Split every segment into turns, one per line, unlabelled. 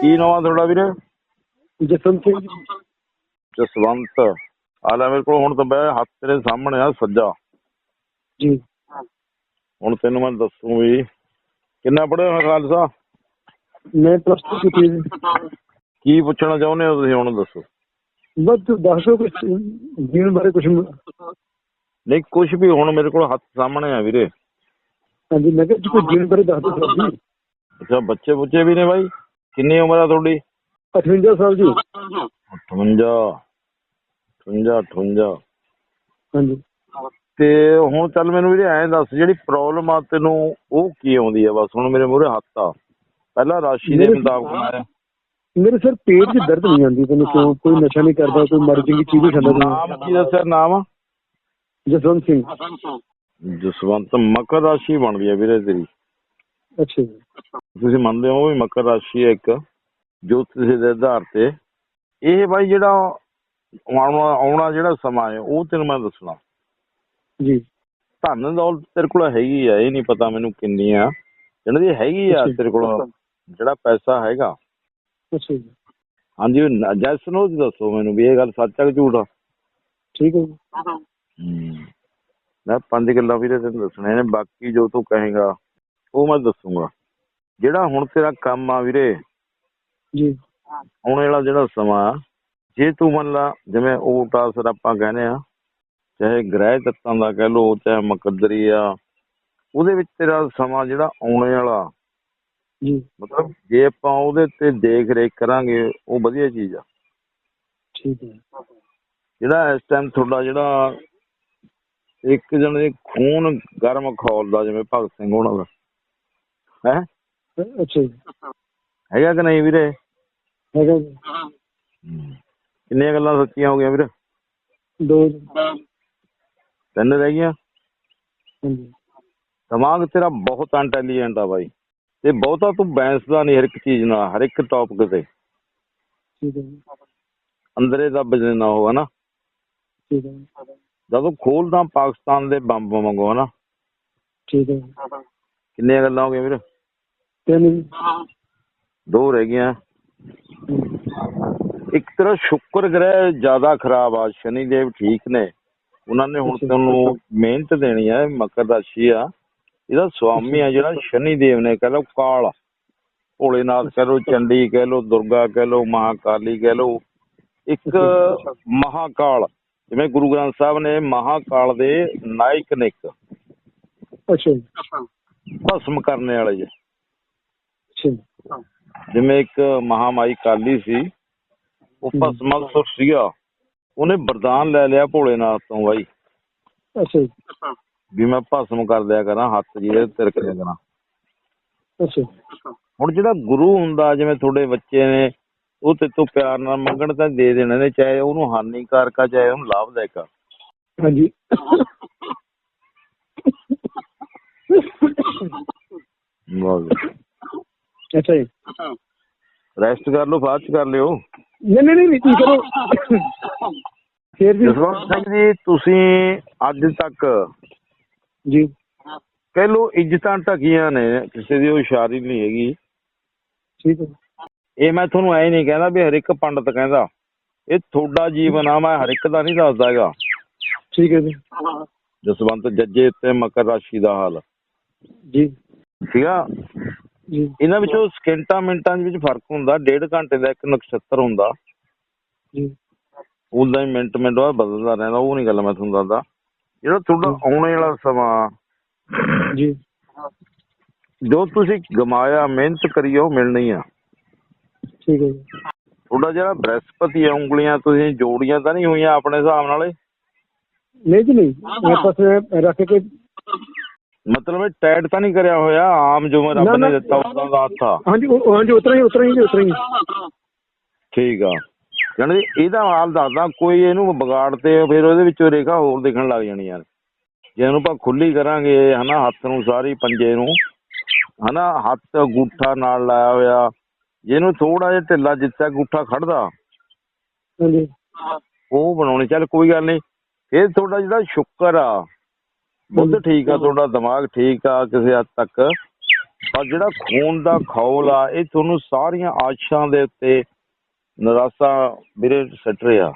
ਕੀ ਨਾਮ ਆ ਤੁਹਾਡਾ ਵੀਰੇ?
ਜਸਵੰਤ ਸਿੰਘ ਜੀ।
ਜਸਵੰਤ। ਆ ਲੈ ਮੇਰੇ ਕੋਲ ਹੁਣ ਤਾਂ ਬੈ ਹੱਥ ਤੇਰੇ ਸਾਹਮਣੇ ਆ ਸੱਜਾ।
ਜੀ।
ਹੁਣ ਤੈਨੂੰ ਮੈਂ ਦੱਸੂ ਵੀ ਕਿੰਨਾ ਪੜ੍ਹਿਆ ਹੋਇਆ ਖਾਲਸਾ?
ਮੈਂ ਪਲੱਸ ਕੀਤੀ ਹੈ।
ਕੀ ਪੁੱਛਣਾ ਚਾਹੁੰਦੇ ਹੋ ਤੁਸੀਂ ਹੁਣ ਦੱਸੋ?
ਬਸ ਦੱਸੋ ਕੁਝ ਜੀਵਨ ਬਾਰੇ ਕੁਝ
ਨਹੀਂ ਕੁਝ ਵੀ ਹੁਣ ਮੇਰੇ ਕੋਲ ਹੱਥ ਸਾਹਮਣੇ ਆ ਵੀਰੇ।
ਹਾਂਜੀ ਮੈਂ ਕਿਹਾ ਕੋਈ ਜੀਵਨ ਬਾਰੇ ਦੱਸ ਦਿਓ
ਅੱਛਾ ਬੱਚੇ ਬੁੱਚੇ ਵੀ ਨੇ ਬਾਈ? ਕਿੰਨੀ ਉਮਰ ਆ ਤੁਹਾਡੀ?
58 ਸਾਲ ਜੀ
58 58 58
ਹਾਂਜੀ।
ਤੇ ਹੁਣ ਚੱਲ ਮੈਨੂੰ ਵੀਰੇ ਐਂ ਦੱਸ ਜਿਹੜੀ ਪ੍ਰੋਬਲਮ ਆ ਤੈਨੂੰ ਉਹ ਕੀ ਆਉਂਦੀ ਆ? ਬਸ ਹੁਣ ਮੇਰੇ ਮੂਹਰੇ ਹੱਥ ਆ। ਪਹਿਲਾਂ ਰਾਸ਼ੀ ਦੇ ਮੁਤਾਬਕ
ਮੇਰੇ ਸਰ ਪੇਟ 'ਚ ਦਰਦ ਨਹੀਂ ਆਉਂਦੀ ਤੈਨੂੰ ਕਿਉਂ? ਕੋਈ ਨਸ਼ਾ ਨਹੀਂ ਕਰਦਾ ਕੋਈ ਮਰ ਚੰਗੀ ਚੀਜ਼ ਨਹੀਂ ਖਾਂਦਾ
ਨਾਮ ਕੀ ਦੱਸਿਆ ਨਾਮ?
ਜਸਵੰਤ ਸਿੰਘ।
ਜਸਵੰਤ ਮਕਰ ਰਾਸ਼ੀ ਬਣਦੀ ਹੈ ਵੀਰੇ ਤੇਰੀ।
ਅੱਛਾ ਜੀ।
ਤੁਸੀਂ ਮੰਨਦੇ ਹੋ ਵੀ ਮਕਰ ਰਾਸ਼ੀ ਹੈ ਇੱਕ ਜੋਤਿਸ਼ ਦੇ ਆਧਾਰ ਤੇ ਇਹ ਬਾਈ ਜਿਹੜਾ ਆਉਣਾ ਆਉਣਾ ਜਿਹੜਾ ਸਮਾਂ ਹੈ ਉਹ ਤੈਨੂੰ ਮੈਂ ਦੱਸਣਾ।
ਜੀ।
ਧਨ ਦੌਲਤ ਤੇਰੇ ਕੋਲ ਹੈਗੀ ਆ ਇਹ ਨਹੀਂ ਪਤਾ ਮੈਨੂੰ ਕਿੰਨੀ ਆ। ਇਹਨਾਂ ਦੀ ਹੈਗੀ ਆ। ਤੇਰੇ ਕੋਲ ਜਿਹੜਾ ਪੈਸਾ ਹੈਗਾ।
ਅੱਛਾ ਜੀ।
ਹਾਂਜੀ ਜੈਸ ਨੂੰ ਦੱਸੋ ਮੈਨੂੰ ਵੀ ਇਹ ਗੱਲ ਸੱਚ ਆ ਕਿ ਝੂਠ ਆ।
ਠੀਕ ਹੈ ਜੀ।
ਮੈਂ ਪੰਜ ਗੱਲਾਂ ਵੀਰੇ ਤੈਨੂੰ ਦੱਸਣੇ ਨੇ ਬਾਕੀ ਜੋ ਤੂੰ ਕਹੇਗਾ ਉਹ ਮੈਂ ਦੱਸੂਗਾ। ਜਿਹੜਾ ਹੁਣ ਤੇਰਾ ਕੰਮ ਆ ਵੀਰੇ
ਜੀ।
ਆਉਣ ਵਾਲਾ ਜਿਹੜਾ ਸਮਾਂ ਜੇ ਤੂੰ ਮੰਨ ਲਾ ਜਿਵੇਂ ਓਟਾ ਸਰ ਆਪਾਂ ਕਹਿੰਦੇ ਆ ਚਾਹੇ ਗ੍ਰਹਿ ਤੱਤਾਂ ਦਾ ਕਹਿ ਲੋ ਚਾਹੇ ਮੁਕੱਦਰੀ ਆ ਉਹਦੇ ਵਿੱਚ ਤੇਰਾ ਸਮਾਂ ਜਿਹੜਾ ਆਉਣੇ ਵਾਲਾ
ਜੀ।
ਮਤਲਬ ਜੇ ਆਪਾਂ ਉਹਦੇ ਤੇ ਦੇਖ ਰੇਖ ਕਰਾਂਗੇ ਉਹ ਵਧੀਆ ਚੀਜ਼ ਆ।
ਠੀਕ ਹੈ।
ਜਿਹੜਾ ਇਸ ਟਾਈਮ ਤੁਹਾਡਾ ਜਿਹੜਾ ਇੱਕ ਜਣ ਦੇ ਖੂਨ ਗਰਮ ਖੌਲਦਾ ਜਿਵੇਂ ਭਗਤ ਸਿੰਘ ਹੋਣਾ ਦਾ। ਹੈ?
ਅੱਛਾ ਜੀ।
ਹੈਗਾ ਕਿ ਨਹੀਂ ਵੀਰੇ?
ਹੈਗਾ ਜੀ।
ਕਿੰਨੀਆਂ ਗੱਲਾਂ ਸੱਚੀਆਂ ਹੋ ਗਈਆਂ ਵੀਰੇ?
ਦੋ ਜੀ।
ਤਿੰਨ ਰਹਿ ਗਈਆਂ।
ਹਾਂਜੀ।
ਦਿਮਾਗ ਤੇਰਾ ਬਹੁਤ ਇੰਟੈਲੀਜੈਂਟ ਆ ਬਾਈ। ਤੇ ਬਹੁਤਾ ਤੂੰ ਬੈਂਸਦਾ ਨਹੀਂ ਹਰ ਇੱਕ ਚੀਜ਼ ਨਾਲ ਹਰ ਇੱਕ ਟੌਪਿਕ ਤੇ।
ਠੀਕ ਹੈ ਜੀ।
ਅੰਦਰੇ ਦੱਬ ਨਾ ਹੋ ਹਨਾ?
ਠੀਕ ਹੈ ਜੀ।
ਜਦੋਂ ਖੋਲਦਾ ਪਾਕਿਸਤਾਨ ਦੇ ਬੰਬ ਵਾਂਗੂ ਹਨਾ?
ਠੀਕ ਹੈ ਜੀ।
ਕਿੰਨੀਆਂ ਗੱਲਾਂ ਹੋ ਗਈਆਂ ਵੀਰੇ?
ਤਿੰਨ ਜੀ।
ਦੋ ਰਹਿ ਗਈਆਂ। ਇੱਕ ਤਰ੍ਹਾਂ ਸ਼ੁੱਕਰ ਗ੍ਰਹਿ ਜ਼ਿਆਦਾ ਖਰਾਬ ਆ ਸ਼ਨੀ ਦੇਵ ਠੀਕ ਨੇ। ਉਹਨਾਂ ਨੇ ਹੁਣ। ਤੁਹਾਨੂੰ ਮਿਹਨਤ ਦੇਣੀ ਹੈ ਮਕਰ ਰਾਸ਼ੀ ਆ। ਇਹਦਾ ਸਵਾਮੀ ਆ ਜਿਹੜਾ ਸ਼ਨੀ ਦੇਵ ਨੇ ਕਹ ਲਓ ਕਾਲ। ਭੋਲੇਨਾਥ ਕਹ ਲਓ ਚੰਡੀ ਕਹ ਲਓ ਦੁਰਗਾ ਕਹ ਲਓ ਮਹਾਕਾਲੀ ਕਹ ਲਓ। ਇੱਕ ਮਹਾਕਾਲ ਜਿਵੇਂ ਗੁਰੂ ਗ੍ਰੰਥ ਸਾਹਿਬ ਨੇ ਮਹਾਕਾਲ ਦੇ ਨਾਇਕ ਨੇ ਇੱਕ।
ਅੱਛਾ ਜੀ।
ਭਸਮ ਕਰਨੇ ਵਾਲੇ ਜੀ। ਜਿਵੇਂ ਇੱਕ ਮਹਾਮਾਈ ਕਾਲੀ ਸੀ ਉਹ। ਭਸਮਾਸੁਰ ਸੀਗਾ। ਉਹਨੇ ਵਰਦਾਨ ਲੈ ਲਿਆ ਭੋਲੇਨਾਥ ਤੋਂ ਬਾਈ।
ਅੱਛਾ ਜੀ।
ਵੀ ਮੈਂ ਭਸਮ ਕਰ ਦਿਆ ਕਰਾਂ ਹੱਥ ਜਿਹੜੇ ਤਿਰਕ ਦਿਆ ਕਰਾਂ।
ਅੱਛਾ।
ਹੁਣ ਜਿਹੜਾ ਗੁਰੂ ਹੁੰਦਾ ਜਿਵੇਂ ਤੁਹਾਡੇ ਬੱਚੇ ਨੇ ਉਹ ਤੇ ਤੋਂ ਪਿਆਰ ਨਾਲ ਮੰਗਣ ਤਾਂ ਦੇ ਦੇਣੇ ਨੇ ਚਾਹੇ ਉਹਨੂੰ ਹਾਨੀਕਾਰਕ ਆ ਚਾਹੇ ਉਹਨੂੰ ਲਾਭਦਾਇਕ ਆ
ਹਾਂਜੀ। ਅੱਛਾ ਜੀ।
ਰੈਸਟ ਕਰ ਲਓ ਬਾਅਦ ਚ ਕਰ ਲਿਓ।
ਨਹੀਂ ਨਹੀਂ ਨਹੀਂ ਤੁਸੀਂ ਕਰੋ। ਫੇਰ ਵੀ
ਜਸਵੰਤ ਸਿੰਘ ਜੀ ਤੁਸੀਂ ਅੱਜ ਤੱਕ
ਜੀ।
ਕਹਿ ਲਓ ਇੱਜ਼ਤਾਂ ਢਕੀਆਂ ਨੇ ਕਿਸੇ ਦੀ ਹੁਸ਼ਿਆਰੀ ਨਹੀਂ ਹੈਗੀ।
ਠੀਕ ਹੈ।
ਇਹ ਮੈਂ ਤੁਹਾਨੂੰ ਐ ਨਹੀਂ ਕਹਿੰਦਾ ਵੀ ਹਰ ਇੱਕ ਪੰਡਤ ਕਹਿੰਦਾ। ਇਹ ਤੁਹਾਡਾ ਜੀਵਨ ਆ ਮੈਂ ਹਰ ਇੱਕ ਦਾ ਨਹੀਂ ਦੱਸਦਾ ਹੈਗਾ।
ਠੀਕ ਹੈ ਜੀ।
ਜਸਵੰਤ ਜੱਜੇ ਤੇ ਮਕਰ ਰਾਸ਼ੀ ਦਾ ਹਾਲ।
ਜੀ।
ਸੀਗਾ
ਜੀ
ਇਹਨਾਂ ਵਿੱਚੋਂ ਸਕਿੰਟਾਂ ਮਿੰਟਾਂ ਦੇ ਵਿੱਚ ਫ਼ਰਕ ਹੁੰਦਾ ਡੇਢ ਘੰਟੇ ਦਾ ਇੱਕ ਨਕਸ਼ਤਰ ਹੁੰਦਾ।
ਜੀ।
ਉਦਾਂ ਹੀ ਮਿੰਟ ਮਿੰਟ ਬਾਅਦ ਬਦਲਦਾ ਰਹਿੰਦਾ ਉਹ ਨਹੀਂ ਗੱਲ ਮੈਂ ਤੁਹਾਨੂੰ ਦੱਸਦਾ। ਜਿਹੜਾ ਤੁਹਾਡਾ ਆਉਣੇ ਵਾਲਾ ਸਮਾਂ।
ਜੀ।
ਜੋ ਤੁਸੀਂ ਗਮਾਇਆ ਮਿਹਨਤ ਕਰੀ ਉਹ ਮਿਲਣੀ ਆ।
ਠੀਕ ਹੈ ਜੀ।
ਤੁਹਾਡਾ ਜਿਹੜਾ ਬ੍ਰਹਸਪਤੀ ਆ ਉਂਗਲੀਆਂ ਤੁਸੀਂ ਜੋੜੀਆਂ ਤਾਂ ਨਹੀਂ ਹੋਈਆਂ ਆਪਣੇ ਹਿਸਾਬ ਨਾਲ? ਇਹ?
ਨਹੀਂ ਜੀ ਨਹੀਂ। ਮੇਰੇ ਪਾਸ ਰੱਖ ਕੇ
ਮਤਲਬ ਇਹ ਟੈਟ ਤਾਂ ਨਹੀਂ ਕਰਿਆ ਹੋਇਆ ਆਮ ਜਿਵੇਂ ਰੱਬ
ਨਾ,
ਨੇ
ਨਾ।
ਦਿੱਤਾ ਉਦਾਂ ਦਾ ਹੱਥ ਆ।
ਹਾਂਜੀ ਉਹ- ਹਾਂਜੀ ਉਤਰਾ ਹੀ ਉਤਰਾ ਹੀ ਜੀ, ਉਤਰਾ ਹੀ।
ਠੀਕ ਆ। ਜਾਣੀ ਇਹਦਾ ਹਾਲ ਦੱਸਦਾ ਕੋਈ ਇਹਨੂੰ ਵਿਗਾੜ ਤੇ ਫਿਰ ਉਹਦੇ ਵਿੱਚੋਂ ਰੇਖਾ ਹੋਰ ਦਿਖਣ ਲੱਗ ਜਾਣੀ ਯਾਰ। ਜੇ ਇਹਨੂੰ ਆਪਾਂ ਖੁੱਲੀ ਕਰਾਂਗੇ ਹਨਾ ਹੱਥ ਨੂੰ ਸਾਰੀ ਪੰਜੇ ਨੂੰ ਹਨਾ ਹੱਥ ਅੰਗੂਠਾ ਨਾਲ ਲਾਇਆ ਹੋਇਆ ਜੇ ਇਹਨੂੰ ਥੋੜਾ ਜਿਹਾ ਢਿੱਲਾ ਜਿੱਥੇ ਅੰਗੂਠਾ ਖੜਦਾ
ਹਾਂਜੀ।
ਉਹ ਬਣਾਉਣੀ ਚੱਲ ਕੋਈ ਗੱਲ ਨਹੀਂ। ਇਹ ਤੁਹਾਡਾ ਜਿਹੜਾ ਸ਼ੁਕਰ ਆ ਬੁੱਧ ਠੀਕ ਆ ਤੁਹਾਡਾ ਦਿਮਾਗ ਠੀਕ ਆ ਕਿਸੇ ਹੱਦ ਤੱਕ। ਪਰ ਜਿਹੜਾ ਖੂਨ ਦਾ ਖੌਲ ਆ ਇਹ ਤੁਹਾਨੂੰ ਸਾਰੀਆਂ ਆਸ਼ਾਂ ਦੇ ਉੱਤੇ ਨਿਰਾਸ਼ਾ ਵੀਰੇ ਸੱਟ ਰਿਹਾ।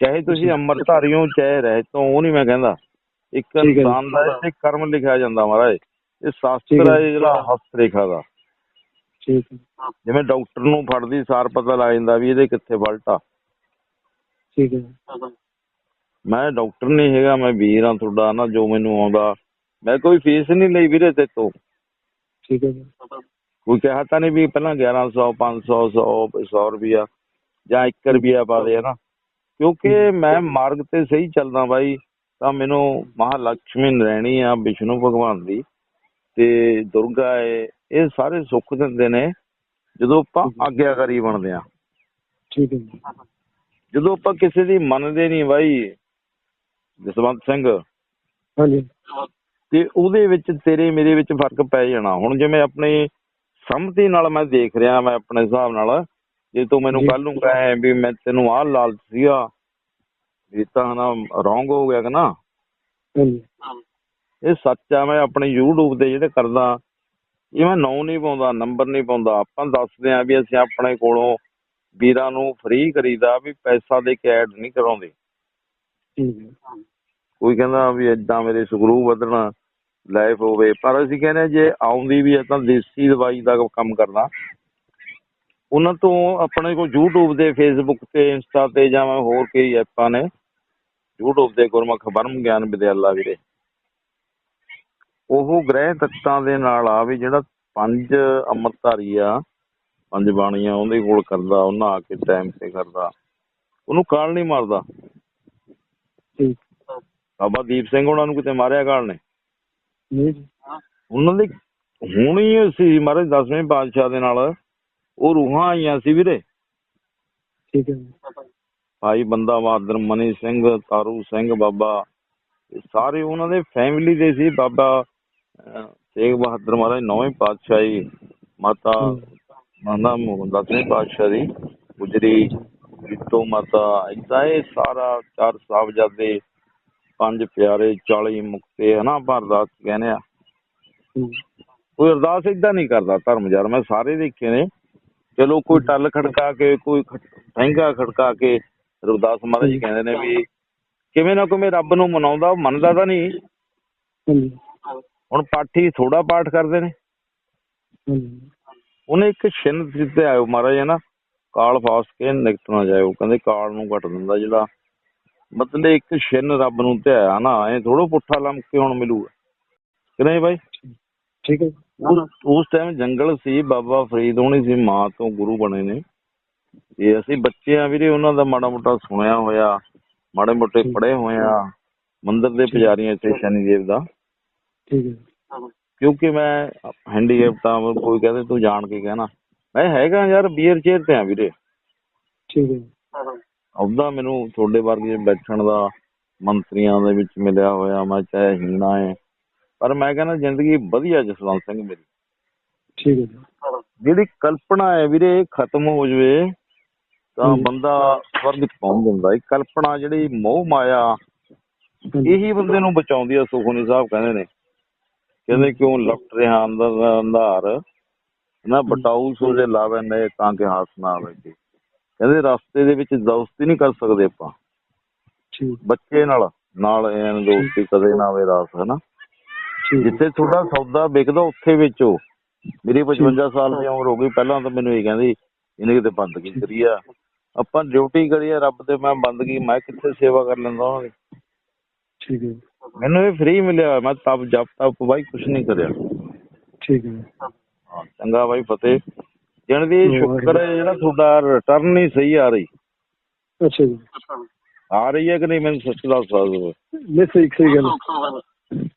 ਚਾਹੇ ਤੁਸੀਂ ਅੰਮ੍ਰਿਤਧਾਰੀ ਹੋ ਚਾਹੇ ਰਹਿਤ ਹੋ ਉਹ ਨਹੀਂ ਮੈਂ ਕਹਿੰਦਾ। ਇੱਕ। ਇਨਸਾਨ ਦਾ ਇੱਥੇ ਕਰਮ ਲਿਖਿਆ ਜਾਂਦਾ ਮਹਾਰਾਜ। ਇਹ ਸ਼ਾਸਤਰ
ਹੈ।
ਜਿਹੜਾ ਹਸਤ ਰੇਖਾ ਦਾ।
ਠੀਕ
ਜਿਵੇਂ ਡਾਕਟਰ ਨੂੰ ਫੜਦੀ ਸਾਰ ਪਤਾ ਲੱਗ ਜਾਂਦਾ ਵੀ ਇਹਦੇ ਕਿੱਥੇ ਫਲਟ ਆ।
ਠੀਕ ਹੈ
ਮੈਂ ਡਾਕਟਰ ਨਹੀਂ ਹੈਗਾ ਮੈਂ ਵੀਰ ਹਾਂ ਤੁਹਾਡਾ ਨਾ ਜੋ ਮੈਨੂੰ ਆਉਂਦਾ। ਮੈਂ ਕੋਈ ਫੀਸ ਨਹੀਂ ਲਈ ਵੀਰੇ ਤੇ ਤੋਂ।
ਠੀਕ ਹੈ ਜੀ।
ਕੋਈ ਕਿਹਾ ਤਾਂ ਨਹੀਂ ਵੀ ਪਹਿਲਾਂ 1100 500 100 100 ਰੁਪਿਆ ਜਾਂ 1 ਰੁਪਿਆ ਪਾ ਦੇ ਨਾ? ਕਿਉਂਕਿ ਮੈਂ ਮਾਰਗ ਤੇ ਸਹੀ ਚੱਲਦਾ ਬਾਈ ਤਾਂ ਮੈਨੂੰ ਮਹਾਲక్ష్ਮੀ ਨਰੈਣੀ ਆ ਵਿਸ਼ਨੂੰ ਭਗਵਾਨ ਦੀ ਤੇ ਦੁਰਗਾ ਹੈ ਇਹ ਸਾਰੇ ਸੁੱਖ ਦਿੰਦੇ ਨੇ ਜਦੋਂ ਆਪਾਂ ਆਗਿਆਕਾਰੀ ਬਣਦੇ ਆ
ਠੀਕ ਹੈ
ਜਦੋਂ ਆਪਾਂ ਕਿਸੇ ਦੀ ਮੰਨਦੇ ਨਹੀਂ ਬਾਈ ਜਸਵੰਤ ਸਿੰਘ।
ਹਾਂਜੀ।
ਤੇ ਉਹਦੇ ਵਿੱਚ ਤੇਰੇ ਮੇਰੇ ਵਿੱਚ ਫ਼ਰਕ ਪੈ ਜਾਣਾ। ਹੁਣ ਜਿਵੇਂ ਆਪਣੀ ਸੰਮਤੀ ਨਾਲ ਮੈਂ ਦੇਖ ਰਿਹਾ ਮੈਂ ਆਪਣੇ ਹਿਸਾਬ ਨਾਲ ਜੇ ਤੂੰ ਮੈਨੂੰ। ਕੱਲ ਨੂੰ ਕਹੇ ਵੀ ਮੈਂ ਤੈਨੂੰ ਆਹ ਲਾਲਚ ਸੀਗਾ ਇਹ ਤਾਂ ਨਾ ਰੋਂਗ ਹੋ ਗਿਆ ਕਿ ਨਾ? ਇਹ ਸੱਚ ਆ ਮੈਂ ਆਪਣੀ YouTube ਤੇ ਜਿਹੜੇ ਕਰਦਾ ਇਹ ਮੈਂ ਨਾਂ ਨਹੀਂ ਪਾਉਂਦਾ ਨੰਬਰ ਨਹੀਂ ਪਾਉਂਦਾ। ਆਪਾਂ ਦੱਸਦੇ ਆ ਵੀ ਅਸੀਂ ਆਪਣੇ ਕੋਲੋਂ ਵੀਰਾਂ ਨੂੰ ਫ੍ਰੀ ਕਰੀਦਾ ਵੀ ਪੈਸਾ ਦੇ ਕੇ ਐਡ ਨਹੀਂ ਕਰਾਉਂਦੇ।
ਠੀਕ ਹੈ।
ਕੋਈ ਕਹਿੰਦਾ ਵੀ ਏਦਾਂ ਮੇਰੇ ਸਕਰੂ ਵਧਣਾ ਲਾਈਫ ਹੋਵੇ, ਪਰ ਅਸੀਂ ਕਹਿੰਦੇ ਜੇ ਆਉਂਦੀ ਵੀ ਹੈ ਤਾਂ ਦੇਸੀ ਦਵਾਈ ਦਾ ਕੰਮ ਕਰਨਾ। ਉਹਨਾਂ ਤੋਂ ਆਪਣੇ ਕੋਲ YouTube ਤੇ, Facebook ਤੇ, Insta ਤੇ ਜਾਂ ਹੋਰ ਕਈ ਐਪਾਂ ਨੇ। YouTube ਤੇ ਗੁਰਮੁਖ ਬਰਮ ਗਿਆਨ ਵਿਦਿਆਲਾ ਵੀਰੇ। ਉਹ ਗ੍ਰਹਿ ਤੱਤਾਂ ਦੇ ਨਾਲ ਆ ਵੀ ਜਿਹੜਾ ਪੰਜ ਅੰਮ੍ਰਿਤਧਾਰੀ ਆ, ਪੰਜ ਬਾਣੀਆਂ ਉਹਦੇ ਕੋਲ ਕਰਦਾ, ਉਹਨਾਂ ਆ ਕੇ ਟਾਈਮ ਤੇ ਕਰਦਾ। ਉਹਨੂੰ ਕਾਲ ਨਹੀਂ ਮਾਰਦਾ। ਬਾਬਾ ਦੀਪ ਸਿੰਘ ਉਹਨਾਂ ਨੂੰ ਕਿਤੇ ਮਾਰਿਆ ਕਾਲ ਨੇ? ਉਹਨਾਂ ਦੀ ਹੁਣੀ ਸੀ ਮਹਾਰਾਜ ਦਸਵੇਂ ਪਾਤਸ਼ਾਹ ਦੇ ਨਾਲ ਉਹ ਰੂਹਾਂ ਆਈਆਂ ਸੀ ਵੀਰੇ।
ਠੀਕ ਹੈ
ਭਾਈ ਬੰਦਾ ਬਹਾਦਰ ਮਨੀ ਸਿੰਘ ਤਾਰੂ ਸਿੰਘ ਬਾਬਾ ਸਾਰੇ ਉਹਨਾਂ ਦੇ ਫੈਮਿਲੀ ਦੇ ਸੀ ਬਾਬਾ ਤੇਗ ਬਹਾਦਰ ਮਹਾਰਾਜ ਨੌਵੇਂ ਪਾਤਸ਼ਾਹੀ ਮਾਤਾ ਮਾਨਾ ਦਸਵੇਂ ਪਾਤਸ਼ਾਹ ਦੀ ਗੁਜਰੀ ਜਿੱਤੋ ਮਾਤਾ ਏਦਾਂ ਇਹ ਸਾਰਾ ਚਾਰ ਸਾਹਿਬਜ਼ਾਦੇ ਪੰਜ ਪਿਆਰੇ 40 ਮੁਕਤੇ ਹਨਾ ਭਰਦਾਸ ਕਹਿੰਦੇ ਆ। ਕੋਈ ਅਰਦਾਸ ਇਦਾਂ ਨਹੀਂ ਕਰਦਾ ਧਰਮ ਯਾਰ ਮੈਂ ਸਾਰੇ ਦੇਖੇ ਨੇ। ਚਲੋ ਕੋਈ ਟੱਲ ਖੜਕਾ ਕੇ ਕੋਈ ਠਹਿੰਗਾ ਖੜਕਾ ਕੇ ਰਵਿਦਾਸ ਮਹਾਰਾਜ ਜੀ ਕਹਿੰਦੇ ਨੇ ਵੀ ਕਿਵੇਂ ਨਾ ਕਿਵੇਂ ਰੱਬ ਨੂੰ ਮਨਾਉਂਦਾ ਉਹ ਮੰਨਦਾ ਤਾਂ ਨਹੀਂ। ਹੁਣ ਪਾਠੀ ਥੋੜਾ ਪਾਠ ਕਰਦੇ ਨੇ। ਉਹਨੇ ਇੱਕ ਛਿੰਨ ਦਿੱਤੇ ਆਇਓ ਮਹਾਰਾਜ ਨਾ ਕਾਲ ਫਾਸ ਕੇ ਨਿਕਟ ਨਾ ਜਾਇਓ ਕਹਿੰਦੇ ਕਾਲ ਨੂੰ ਘਟ ਦਿੰਦਾ ਜਿਹੜਾ ਮਤਲਬ ਇੱਕ ਛਿੰਨ ਰੱਬ ਨੂੰ ਧਿਆਇਆ ਨਾ ਐ ਥੋੜੋ ਪੁੱਠਾ ਲੰਮ ਕੇ ਹੁਣ ਮਿਲੂਗਾ। ਕਿ ਨਹੀਂ ਬਾਈ?
ਠੀਕ ਹੈ।
ਉਸ ਟਾਈਮ ਜੰਗਲ ਸੀ ਬਾਬਾ ਫਰੀਦ ਹੋਣੀ ਸੀ ਮਾਂ ਤੋਂ ਗੁਰੂ ਬਣੇ ਨੇ। ਤੇ ਅਸੀਂ ਬੱਚੇ ਆ ਵੀਰੇ ਉਹਨਾਂ ਦਾ ਮਾੜਾ ਮੋਟਾ ਸੁਣਿਆ ਹੋਇਆ ਮਾੜੇ ਮੋਟੇ। ਪੜ੍ਹੇ ਹੋਏ ਆ ਮੰਦਿਰ ਦੇ ਪੁਜਾਰੀਆਂ ਇੱਥੇ ਸ਼ਨੀ ਦੇਵ ਦਾ।
ਠੀਕ ਹੈ।
ਕਿਉਂਕਿ ਮੈਂ ਹੈਂਡੀਕੈਪ ਤਾਂ ਕੋਈ ਕਹਿੰਦੇ ਤੂੰ ਜਾਣ ਕੇ ਕਹਿਣਾ। ਮੈਂ ਹੈਗਾ ਯਾਰ ਬੀਅਰ ਚੇਅਰ ਤੇ ਆ ਵੀਰੇ।
ਠੀਕ ਹੈ।
ਉਹਦਾ ਮੈਨੂੰ ਤੁਹਾਡੇ ਵਰਗੇ ਬੈਠਣ ਦਾ ਮੰਤਰੀਆਂ ਦੇ ਵਿੱਚ ਮਿਲਿਆ ਹੋਇਆ ਮੈਂ ਚਾਹੇ ਹੀਣਾ ਹੈ ਪਰ ਮੈਂ ਕਹਿੰਦਾ ਜ਼ਿੰਦਗੀ ਵਧੀਆ ਜਸਵੰਤ ਸਿੰਘ ਮੇਰੀ।
ਠੀਕ ਹੈ ਜੀ।
ਜਿਹੜੀ ਕਲਪਨਾ ਹੈ ਵੀਰੇ ਖਤਮ ਹੋ ਜਵੇ ਤਾਂ। ਬੰਦਾ ਸਵਰਗ ਪਹੁੰਚ ਜਾਂਦਾ। ਇਹ ਕਲਪਨਾ ਜਿਹੜੀ ਮੋਹ ਮਾਇਆ ਇਹੀ ਬੰਦੇ ਨੂੰ ਬਚਾਉਂਦੀ ਆ ਸੁਖਨੀ ਸਾਹਿਬ ਕਹਿੰਦੇ ਨੇ। ਕਹਿੰਦੇ ਕਿਉਂ ਲਪਟ ਰਿਹਾ ਅੰਦਰ ਅੰਧਾਰ? ਨਾ ਬਟਾਊ ਸੋ ਜੇ ਲਾਵੇ ਨੇ ਤਾਂ ਕਿ ਹਾਸ ਨਾ ਆਵੇ ਜੀ ਕਹਿੰਦੇ ਰਸਤੇ ਦੇ ਵਿੱਚ ਦੋਸਤੀ ਨਹੀਂ ਕਰ ਸਕਦੇ ਆਪਾਂ।
ਠੀਕ।
ਬੱਚੇ ਨਾਲ ਨਾਲ ਐਨ ਦੋਸਤੀ ਕਦੇ ਨਾ ਹੋਵੇ ਰਾਸ ਹਨਾ? ਜਿੱਥੇ ਤੁਹਾਡਾ ਸੌਦਾ ਵਿਕਦਾ ਉੱਥੇ ਵੇਚੋ। ਮੇਰੀ 55 ਸਾਲ ਦੀ ਉਮਰ ਹੋ ਗਈ ਪਹਿਲਾਂ ਤਾਂ ਮੈਨੂੰ ਇਹ ਕਹਿੰਦੀ ਇਹਨੇ ਕਿਤੇ ਬੰਦਗੀ ਕਰੀ ਆ। ਆਪਾਂ ਡਿਊਟੀ ਕਰੀ ਆ ਰੱਬ ਦੇ ਮੈਂ ਬੰਦਗੀ ਮੈਂ ਕਿੱਥੇ ਸੇਵਾ ਕਰ ਲੈਂਦਾ ਉਹਨਾਂ ਦੀ?
ਠੀਕ ਹੈ।
ਮੈਨੂੰ ਇਹ ਫ੍ਰੀ ਮਿਲਿਆ ਮੈਂ ਤਪ ਜਪ ਤਪ ਬਾਈ ਕੁਝ ਨਹੀਂ ਕਰਿਆ।
ਠੀਕ ਹੈ।
ਹਾਂ, ਚੰਗਾ ਬਾਈ ਫਤਿਹ। ਜਣ ਸ਼ੁਕਰ ਹੈ ਜਿਹੜਾ ਤੁਹਾਡਾ ਰਿਟਰਨ ਨਹੀਂ ਸਹੀ ਆ ਰਹੀ।
ਅੱਛਾ ਜੀ।
ਆ ਰਹੀ ਹੈ ਕਿ ਨਹੀਂ ਮੈਨੂੰ ਸੱਚ ਦੱਸ ਸਕਦੇ ਹੋ?
ਨਹੀਂ ਸਹੀ ਸਹੀ ਗੱਲ ਹੈ।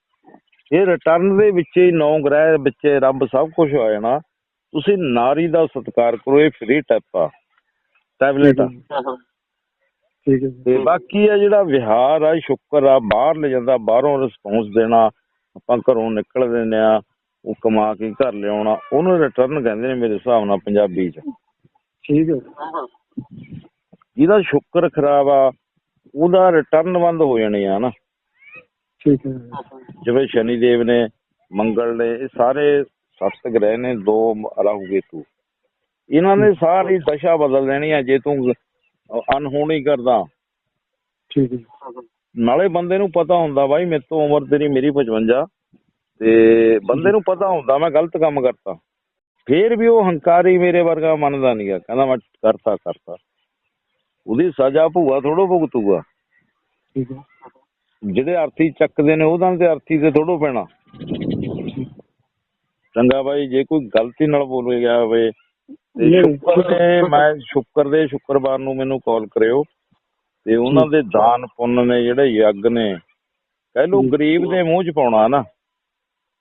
ਇਹ ਰਿਟਰਨ ਦੇ ਵਿੱਚ ਹੀ ਨੌ ਗ੍ਰਹਿ ਵਿੱਚ ਰੱਬ ਸਭ ਕੁਝ ਆ ਜਾਣਾ। ਤੁਸੀਂ ਨਾਰੀ ਦਾ ਸਤਿਕਾਰ ਕਰੋ ਇਹ ਫ੍ਰੀ ਟੈਪ ਆ। ਟੈਬਲੇਟ ਆ।
ਠੀਕ ਹੈ
ਤੇ ਬਾਕੀ ਆ ਜਿਹੜਾ ਵਿਹਾਰ ਆ ਸ਼ੁਕਰ ਆ ਬਾਹਰ ਲੈ ਜਾਂਦਾ ਬਾਹਰੋਂ ਰਿਸਪੌਂਸ ਦੇਣਾ ਆਪਾਂ ਘਰੋਂ ਨਿਕਲ ਦਿੰਦੇ ਆ। ਉਹ ਕਮਾ ਕੇ ਘਰ ਲਿਆਉਣਾ ਉਹਨੂੰ ਰਿਟਰਨ ਕਹਿੰਦੇ ਨੇ ਮੇਰੇ ਹਿਸਾਬ ਨਾਲ ਪੰਜਾਬੀ ਚ।
ਠੀਕ ਹੈ।
ਜਿਹਦਾ ਸ਼ੁਕਰ ਖਰਾਬ ਆ ਉਹਦਾ ਰਿਟਰਨ ਬੰਦ ਹੋ ਜਾਣੇ ਆ ਨਾ।
ਠੀਕ ਹੈ।
ਜਿਵੇਂ ਸ਼ਨੀ ਦੇਵ ਨੇ ਮੰਗਲ ਨੇ ਇਹ ਸਾਰੇ ਸੱਤ ਗ੍ਰਹਿ ਨੇ ਦੋ ਰਾਹੂ ਕੇਤੂ। ਇਹਨਾਂ ਨੇ ਸਾਰੀ ਦਸ਼ਾ ਬਦਲ ਦੇਣੀ ਆ ਜੇ ਤੂੰ ਅਨਹੋਣੀ ਕਰਦਾ।
ਠੀਕ ਹੈ।
ਨਾਲੇ ਬੰਦੇ ਨੂੰ ਪਤਾ ਹੁੰਦਾ ਬਾਈ ਮੇਰੇ ਤੋਂ ਉਮਰ ਤੇਰੀ ਮੇਰੀ 55 ਤੇ ਬੰਦੇ ਨੂੰ ਪਤਾ ਹੁੰਦਾ ਮੈਂ ਗਲਤ ਕੰਮ ਕਰਤਾ। ਫੇਰ ਵੀ ਉਹ ਹੰਕਾਰੀ ਮੇਰੇ ਵਰਗਾ ਮੰਨਦਾ ਨਹੀਂਗਾ ਕਹਿੰਦਾ ਮੈਂ ਕਰਤਾ ਕਰਤਾ। ਉਹਦੀ ਸਜ਼ਾ ਭੂਆ ਥੋੜੋ ਭੁਗਤੂਗਾ।
ਠੀਕ ਹੈ।
ਜਿਹੜੇ ਅਰਥੀ ਚੱਕਦੇ ਨੇ ਉਹਨਾਂ ਤੇ ਅਰਥੀ ਤੇ ਥੋੜੋ ਪੈਣਾ। ਚੰਗਾ ਬਾਈ ਜੇ ਕੋਈ ਗਲਤੀ ਨਾਲ ਬੋਲ ਗਿਆ ਹੋਵੇ ਤੇ
ਨਹੀਂ,
ਸ਼ੁੱਕਰ ਦੇ ਮੈਂ ਸ਼ੁੱਕਰ ਦੇ ਸ਼ੁੱਕਰਵਾਰ ਨੂੰ ਮੈਨੂੰ ਕਾਲ ਕਰਿਓ। ਤੇ ਉਹਨਾਂ ਦੇ ਦਾਨ ਪੁੰਨ ਨੇ ਜਿਹੜੇ ਯੱਗ ਨੇ ਕਹਿ ਲੋ। ਗਰੀਬ ਦੇ ਮੂੰਹ 'ਚ ਪਾਉਣਾ ਨਾ।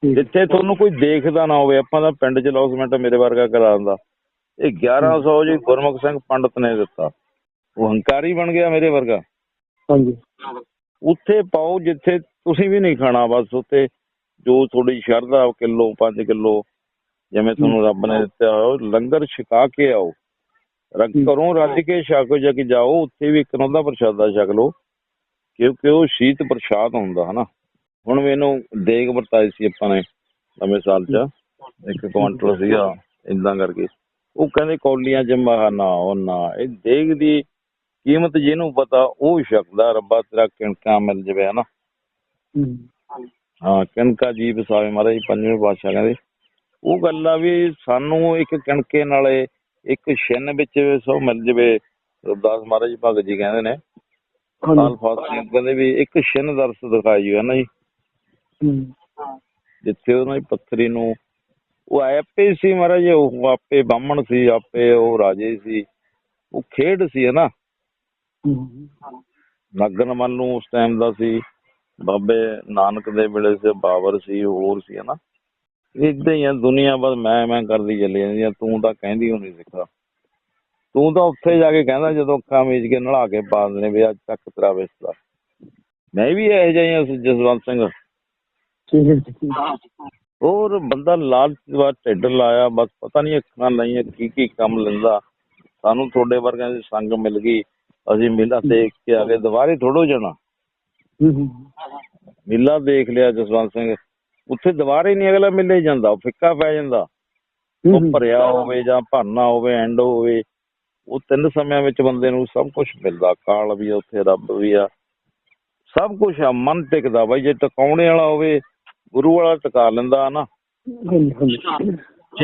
ਜਿੱਥੇ ਤੁਹਾਨੂੰ ਕੋਈ ਦੇਖਦਾ ਨਾ ਹੋਵੇ ਆਪਾਂ ਤਾਂ ਪਿੰਡ 'ਚ ਲੌਸਮੈਂਟ ਮੇਰੇ ਵਰਗਾ ਕਰਾ ਦਿੰਦਾ। ਇਹ 1100 ਜੀ ਗੁਰਮੁਖ ਸਿੰਘ ਪੰਡਤ ਨੇ ਦਿੱਤਾ। ਉਹ ਹੰਕਾਰੀ ਬਣ ਗਿਆ ਮੇਰੇ ਵਰਗਾ।
ਹਾਂਜੀ।
ਉੱਥੇ ਪਾਓ ਜਿੱਥੇ ਤੁਸੀਂ ਵੀ ਨਹੀਂ ਖਾਣਾ ਬਸ ਉੱਥੇ ਜੋ ਤੁਹਾਡੀ ਸ਼ਰਧਾ ਕਿਲੋ 5 ਕਿਲੋ ਜਿਵੇਂ ਤੁਹਾਨੂੰ ਰੱਬ ਨੇ ਦਿੱਤਾ ਉਹ ਲੰਗਰ ਛਕਾ ਕੇ ਆਓ। ਰੱਖ
ਹੂੰ।
ਕਰੋ ਰੱਜ ਕੇ ਛਕੋ ਜਾ ਕੇ ਜਾਓ ਉੱਥੇ ਵੀ ਇੱਕ ਨੋਂ ਦਾ ਪ੍ਰਸ਼ਾਦਾ ਛਕ ਲਓ ਕਿਉਂਕਿ ਉਹ ਸ਼ੀਤ ਪ੍ਰਸ਼ਾਦ ਹੁੰਦਾ ਹਨਾ। ਹੁਣ ਮੈਨੂੰ ਦੇਗ ਵਰਤਾਈ ਸੀ ਆਪਾਂ ਨੇ ਨਵੇਂ ਸਾਲ ਚ। ਇੱਕ ਕੁਆਂਟਲ ਸੀਗਾ ਇਦਾਂ ਕਰਕੇ। ਉਹ ਕਹਿੰਦੇ ਕੌਲੀਆਂ ਚ ਮਹਾਨਾ ਉਹ ਨਾ ਇਹ ਦੇਗ ਦੀ ਕੀਮਤ ਜਿਹਨੂੰ ਪਤਾ ਉਹ ਛਕਦਾ ਰੱਬਾ ਤੇਰਾ ਕਿਣਕਾ ਮਿਲ ਜਵੇ ਹਨਾ।
ਹੂੰ।
ਕਿਣਕਾ ਜੀ ਵਸਾਵੇ ਮਹਾਰਾਜ ਪੰਜਵੇਂ ਪਾਤਸ਼ਾਹ ਕਹਿੰਦੇ। ਉਹ ਗੱਲ ਆ ਵੀ ਸਾਨੂੰ ਇੱਕ ਕਿਣਕੇ ਨਾਲੇ ਇੱਕ ਛਿੰਨ ਵਿੱਚ ਸੋ ਮਿਲ ਜਵੇ ਰਵਿਦਾਸ ਮਹਾਰਾਜ ਭਗਤ ਜੀ ਕਹਿੰਦੇ ਨੇ। ਕਹਿੰਦੇ ਵੀ ਇੱਕ ਛਿੰਨ ਦਰਸ ਦਿਖਾਈ ਹੈ ਨਾ ਜੀ। ਜਿੱਥੇ ਉਹਨਾਂ ਦੀ ਪੱਥਰੀ ਨੂੰ ਉਹ ਆਪੇ ਸੀ ਮਹਾਰਾਜ ਉਹ ਆਪੇ ਬਾਹਮਣ ਸੀ ਆਪੇ ਉਹ ਰਾਜੇ ਸੀ ਉਹ ਖੇਡ ਸੀ ਹੈ ਨਾ।
ਹੂੰ।
ਨਗਨ ਮਨ ਨੂੰ ਉਸ ਟਾਈਮ ਦਾ ਸੀ ਬਾਬੇ ਨਾਨਕ ਦੇ ਵੇਲੇ ਸੀ ਬਾਬਰ ਸੀ ਹੋਰ ਸੀ ਹਨਾ ਇਦਾਂ ਹੀ ਆ ਦੁਨੀਆ ਬਸ ਮੈਂ ਮੈਂ ਕਰਦੀ ਚੱਲੀ ਜਾਂਦੀ ਆ ਤੂੰ ਤਾਂ ਕਹਿੰਦੀ ਹੋਣੀ ਸਿੱਖਾ ਤੂੰ ਤਾਂ ਉੱਥੇ ਜਾ ਕੇ ਕਹਿੰਦਾ ਜਦੋਂ ਅੱਖਾਂ ਮੀਚ ਕੇ ਨਲਾ ਕੇ ਪਾ ਦਿੰਦੇ ਨੇ ਵੀ ਅੱਜ ਤੱਕ ਤੇਰਾ ਵਿਸਲਾ ਮੈਂ ਵੀ ਇਹੋ ਜਿਹਾ ਹੀ ਜਸਵੰਤ ਸਿੰਘ।
ਹੈ।
ਹੋਰ ਬੰਦਾ ਲਾਲਚ ਦਾ ਢਿੱਡ ਲਾਇਆ ਬਸ ਪਤਾ ਨਹੀਂ ਅੱਖਾਂ ਲਾਈਆਂ ਕੀ ਕੀ ਕੰਮ ਲੈਂਦਾ। ਸਾਨੂੰ ਤੁਹਾਡੇ ਵਰਗਿਆਂ ਦੀ ਸੰਗ ਮਿਲ ਗਈ। ਅਸੀਂ ਮੇਲਾ ਦੇਖ ਕੇ ਆ ਗਏ ਦੁਬਾਰੇ ਥੋੜੋ ਜਾਣਾ। ਮੇਲਾ ਦੇਖ ਲਿਆ ਜਸਵੰਤ ਸਿੰਘ। ਉੱਥੇ ਦੁਬਾਰੇ ਨਹੀਂ ਅਗਲਾ ਮਿਲੇ ਜਾਂਦਾ ਉਹ ਫਿੱਕਾ ਪੈ ਜਾਂਦਾ। ਉਹ। ਭਰਿਆ ਹੋਵੇ ਜਾਂ ਭਰਨਾ ਹੋਵੇ ਐਂਡ ਹੋਵੇ ਉਹ ਤਿੰਨ ਸਮਿਆਂ ਵਿੱਚ ਬੰਦੇ ਨੂੰ ਸਭ ਕੁਝ ਮਿਲਦਾ। ਕਾਲ ਵੀ ਉੱਥੇ ਰੱਬ ਵੀ ਆ। ਸਭ ਕੁਝ ਆ ਮਨ ਟਿਕਦਾ ਬਾਈ ਜੇ ਟਿਕਾਉਣੇ ਵਾਲਾ ਹੋਵੇ ਗੁਰੂ ਵਾਲਾ ਟਿਕਾ ਲੈਂਦਾ ਨਾ।
ਹਾਂਜੀ ਹਾਂਜੀ।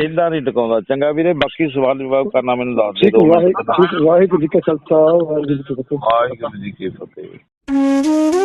ਚੇਲਾ ਨਹੀਂ ਟਿਕਾਉਂਦਾ। ਚੰਗਾ ਵੀਰੇ ਬਾਕੀ ਸਵਾਲ ਜਵਾਬ ਕਰਨਾ ਮੈਨੂੰ ਦੱਸ ਦੇ ਦਿਓ
ਵਾਹਿਗੁਰੂ ਜੀ ਕਾ ਖਾਲਸਾ ਵਾਹਿਗੁਰੂ ਜੀ ਕੀ ਫਤਿਹ।
ਵਾਹਿਗੁਰੂ ਜੀ ਕੀ ਫਤਿਹ।